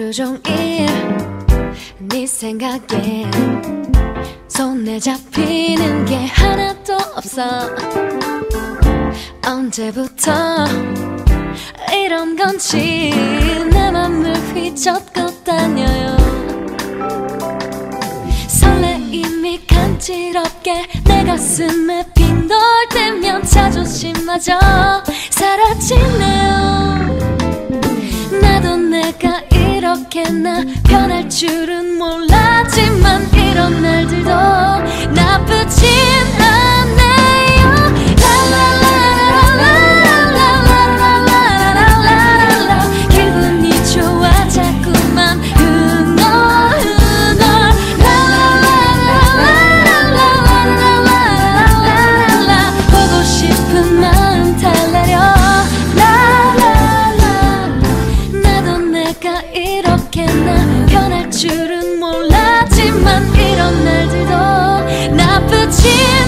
하루 종일 네 생각에 손에 잡히는 게 하나도 없어 언제부터 이런 건지 내 맘을 휘젓고 다녀요 간지럽게 내 가슴에 빈돌 때면 자존심마저 사라지네요. 나도 내가 이렇게 나 변할 줄은 몰랐지만 아까 이렇게 나 변할 줄은 몰랐지만 이런 날들도 나쁘지